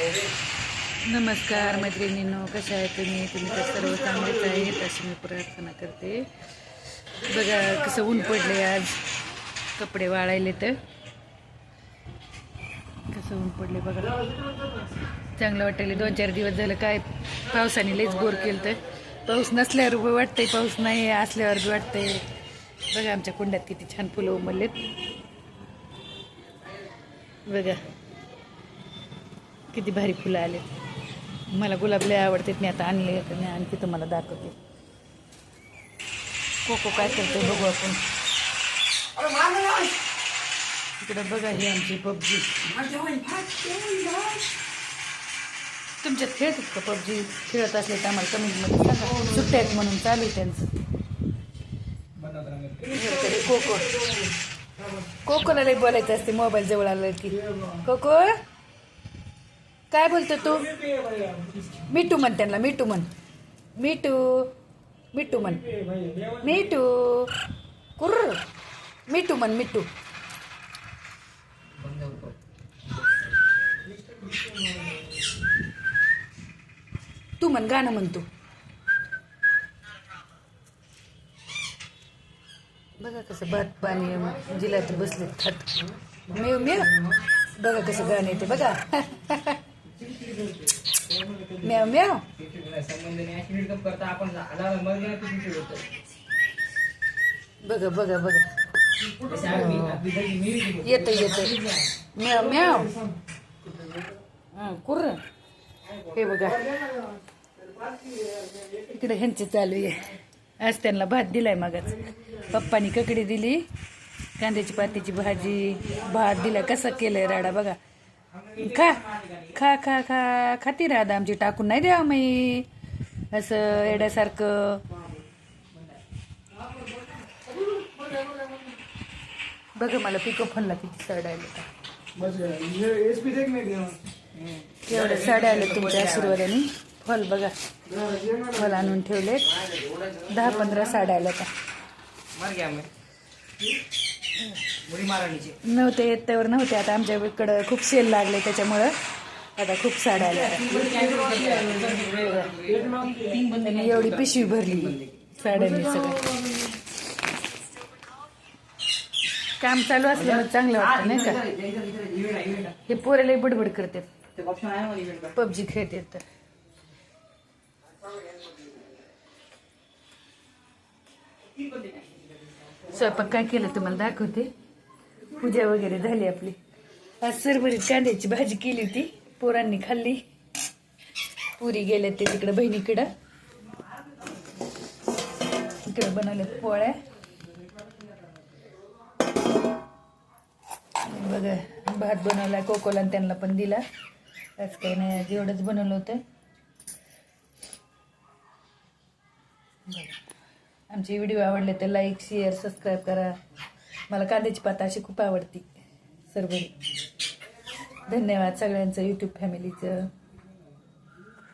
नमस्कार मैत्रिणींनो कशा आहे तुम्ही? तुम्ही तर सर्व चांगलेच आहेत अशी मी प्रार्थना करते. बघा कसं ऊन पडले आज. कपडे वाळायले तर. कसं ऊन पडले बघा. चांगलं वाटायले दोन चार दिवस झालं काय पावसाने लईच बोर केलं तर पाऊस नसल्यावर उभं वाटतंय पाऊस नाही असल्यावर बी वाटतंय. बघा आमच्या कुंड्यात किती छान फुलं उमरलेत बघा. किती भारी फुलं आले मला गुलाब लय आवडतात मी आता आणले तर मी आणखी तुम्हाला दाखवते. कोको काय करते बघू आपण. इकडं बघा ही आमची पबजी. तुमच्यात खेळतात का पबजी? खेळत असले तर आम्हाला कमेंटमध्ये सांगा. सुट्ट्या आहेत म्हणून चालू आहे त्यांचं. कोको. कोकोला लई बोलायचं असते मोबाईल जवळ आलं की. कोको? काय बोलतो तू? मिठू म्हण त्यांना मिठू म्हण. मिठू मिठू म्हण. मिठू कुर मिठू म्हण मिठू. तू म्हण गाणं म्हण तू. बघा कसं भात पाणी जिल्ह्यात बसले थट. मेव मेव बघा कसं गाणं येते बघा. मेव मेव बघा बघा बघा. येतं येतं म्याव म्याव. कुर हे बघा. इकडे ह्यांचे चालू आहे. आज त्यांना भात दिलाय मगच. पप्पानी ककडी दिली. कांद्याची पातीची भाजी भात दिला. कसं केलाय राडा बघा. खा. खा खा खा खाती राधा आमची टाकून नाही द्या मी असं येड्यासारखं. बघा मला पिको फोनला किती साड्या आल्या एवढ्या साड्या आल्या तुमच्या आशीर्वादाने. फल बघा. फल आणून ठेवलेत. दहा पंधरा साड्या आल्या का नव्हते येत त्यावर नव्हते आता आमच्या इकडं खूप सेल लागले त्याच्यामुळं. आता खूप साड्या आल्या. एवढी पिशवी भरली. साड्यांनी सगळ्या. काम चालू असल्यामुळे चांगलं वाटतं नाही का? हे पोरेला बडबड करतात. पबजी खेळतात तर. स्वयंपाक काय केलं तुम्हाला दाखवते? पूजा वगैरे झाली आपली. आज सरभरीत कांद्याची भाजी केली होती. पोरांनी खाल्ली. पुरी गेले ते तिकडं बहिणीकडं. इकडं बनवले पोळ्या. बघा भात बनवला कोकोला त्यांना पण दिला. आज काही नाही आज एवढंच बनवलं होतं. आमचे व्हिडिओ आवडले तर लाईक शेअर सबस्क्राईब करा. मला कांद्याची पात अशी खूप आवडती. सर्व. धन्यवाद सगळ्यांचं यूट्यूब फॅमिलीचं